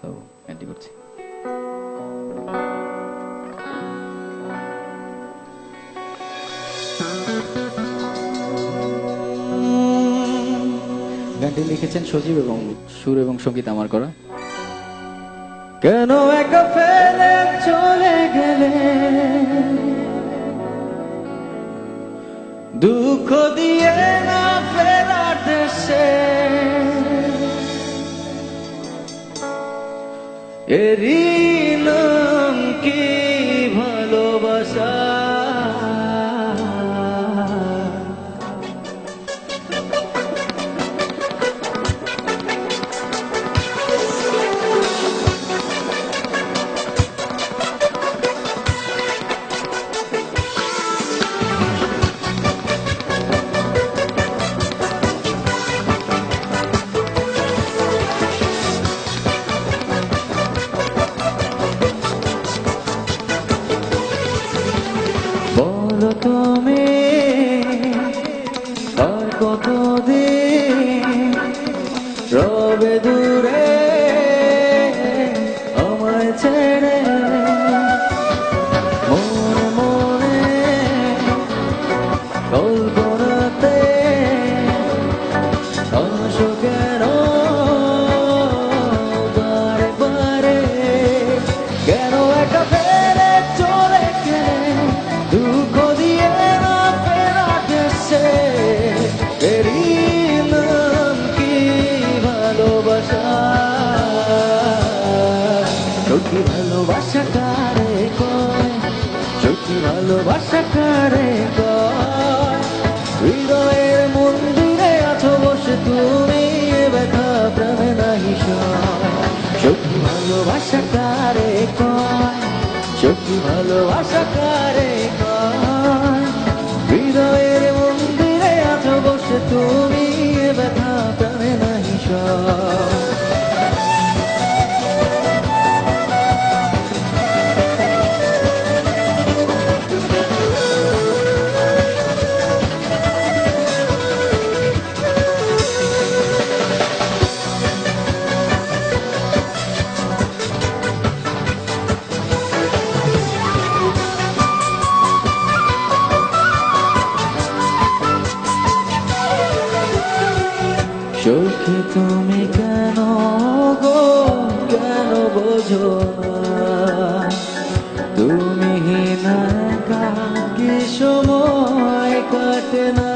তো গানটি করছি গানটি লিখেছেন সজীব এবং সুর এবং সংগীত আমার করা। কেন একা ফেলে চলে গেলে? দুঃখ দিয়ে Querido আসো কেন বারে বারে কেন ফেলে চলে গেলে? দুঃখ কি ভালোবাসা? ভালোবাসা কারে ভালোবাসা কারে কয়? হৃদয়ের মন্দিরে তুমি ব্যথা প্রাণে নাহি সত্যি ভালোবাসা কারে কয় সত্যি ভালোবাসা কারে চোখে তুমি কেন গো? কেন বোঝো তুমি না কি সময় কাটে না?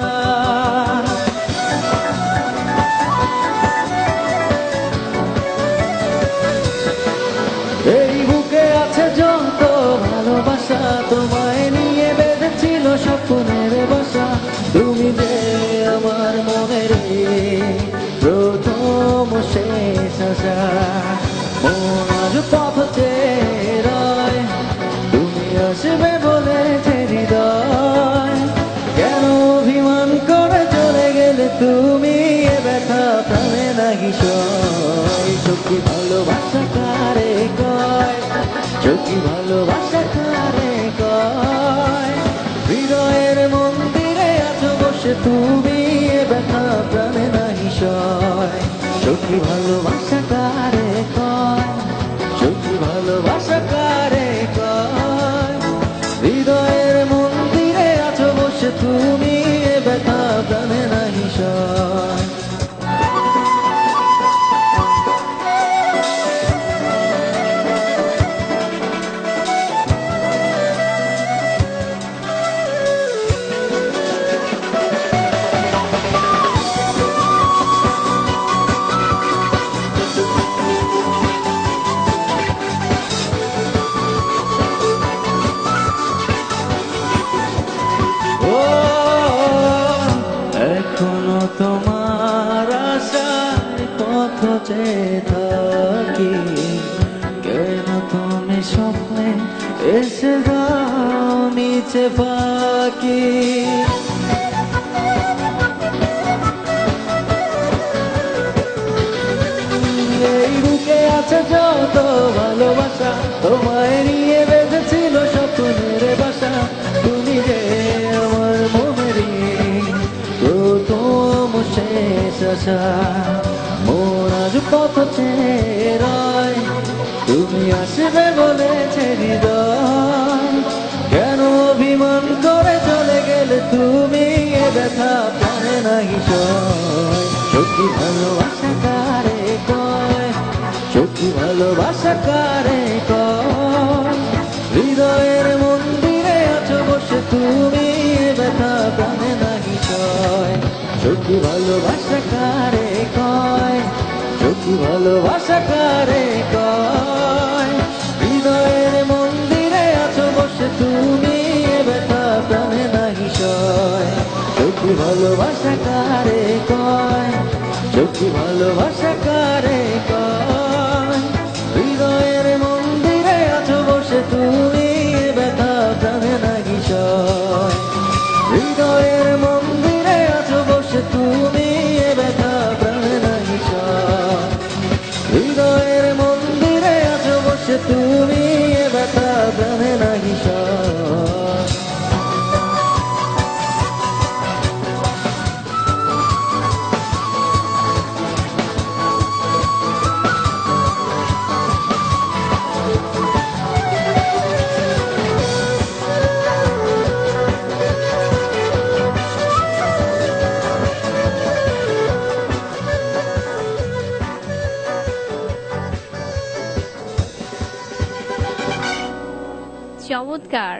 ভালোবাসা কারে কয়? হৃদয়ের মন্দিরে আছো বসে তুমি ব্যথা প্রাণে নাহি সয়। ভালোবাসা কারে ভালোবাসা কারে মন্দিরে তুমি প্রাণে নাহি চেয়ে থাকি, কেন তুমি স্বপ্নে এসে দাও নিচে পাকি এই বুকে আছে যত ভালোবাসা, তোমায় নিয়ে বেঁধেছিল স্বপ্নের বাসা। তুমি যে আমার মনেরই প্রথম শেষ আশা আজ পথ চেয়ে রয়। আসবে বলেছে হৃদয়। কেন অভিমান করে চলে গেলে তুমি এ ব্যথা নাহি সয় সত্যি ভালোবাসা কারে কয়? সত্যি ভালোবাসা কারে কয়? হৃদয়ের মন্দিরে আছো বসে তুমি এ ব্যথা প্রাণে নাহি সয় সত্যি ভালোবাসা কারে কয়? সত্যি ভালোবাসা কারে কয়? হৃদয়ের মন্দিরে আছো বসে তুমি ব্যথা প্রাণে নাহি সয়। সত্যি ভালোবাসা কারে কয়? সত্যি ভালোবাসা কারে চমৎকার